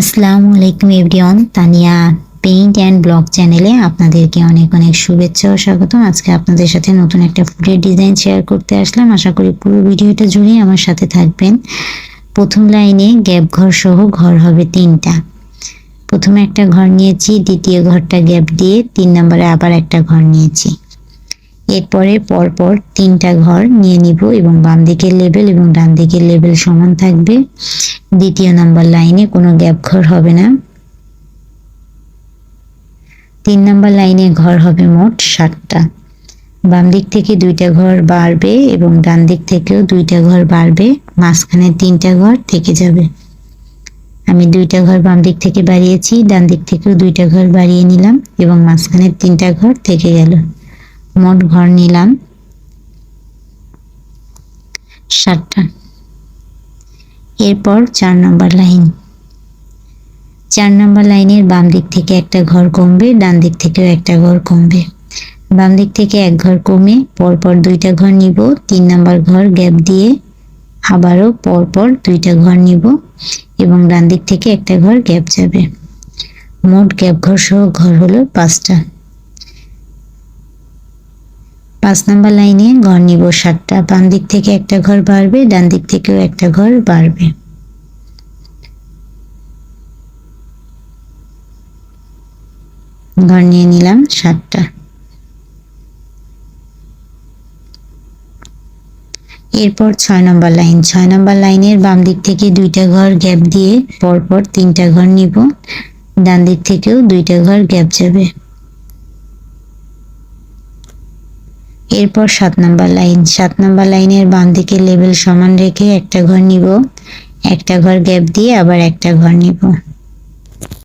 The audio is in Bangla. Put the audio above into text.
আসসালামু আলাইকুম everyone. Tania paint and blog চ্যানেলে আপনাদেরকে অনেক অনেক শুভেচ্ছা ও স্বাগতম। আজকে আপনাদের সাথে নতুন একটা ফুডের ডিজাইন শেয়ার করতে আসলাম। আশা করি পুরো ভিডিওটা জুড়ে আমার সাথে থাকবেন। প্রথম লাইনে গ্যাপ ঘর সহ ঘর হবে তিনটা। প্রথমে একটা ঘর নিয়েছি, দ্বিতীয় ঘরটা গ্যাপ দিয়ে, তিন নম্বরে আবার একটা ঘর নিয়েছি। এরপরে পরপর তিনটা ঘর নিয়ে নিব এবং বাম দিকের লেভেল এবং ডান দিকের লেভেল সমান থাকবে। দ্বিতীয় নাম্বার লাইনে কোনো গ্যাপ ঘর হবে না। তিন নাম্বার লাইনে ঘর হবে মোট ষাটটা বাম দিক থেকে দুইটা ঘর বাড়বে এবং ডান দিক থেকেও দুইটা ঘর বাড়বে, মাঝখানে তিনটা ঘর থেকে যাবে। আমি দুইটা ঘর বাম দিক থেকে বাড়িয়েছি, ডান দিক থেকেও দুইটা ঘর বাড়িয়ে নিলাম এবং মাঝখানে তিনটা ঘর থেকে গেল। মোট ঘর নিলাম ষাটটা। এরপর চার নম্বর লাইন। চার নম্বর লাইনের বাম দিক থেকে একটা ঘর কমবে, ডান দিক থেকেও একটা ঘর কমবে। বাম দিক থেকে এক ঘর কমে পরপর দুইটা ঘর নিব, তিন নম্বর ঘর গ্যাপ দিয়ে আবারও পরপর দুইটা ঘর নিব এবং ডান দিক থেকে একটা ঘর গ্যাপ যাবে। মোট গ্যাপ ঘর সহ ঘর হলো পাঁচটা। পাঁচ নাম্বার লাইনে ঘর নিব সাতটা, বাম দিক থেকে একটা ঘর বাড়বে, ডান দিক থেকেও একটা ঘর বাড়বে। ঘর নিয়ে নিলাম সাতটা। এরপর ছয় নম্বর লাইন। ছয় নম্বর লাইনের বাম দিক থেকে দুইটা ঘর গ্যাপ দিয়ে পরপর তিনটা ঘর নিব, ডান দিক থেকেও দুইটা ঘর গ্যাপ যাবে। এরপর সাত নাম্বার লাইন। সাত নাম্বার লাইনের বাম দিকে লেবেল সমান রেখে একটা ঘর নিব, একটা ঘর গ্যাপ দিয়ে আবার একটা ঘর নিব।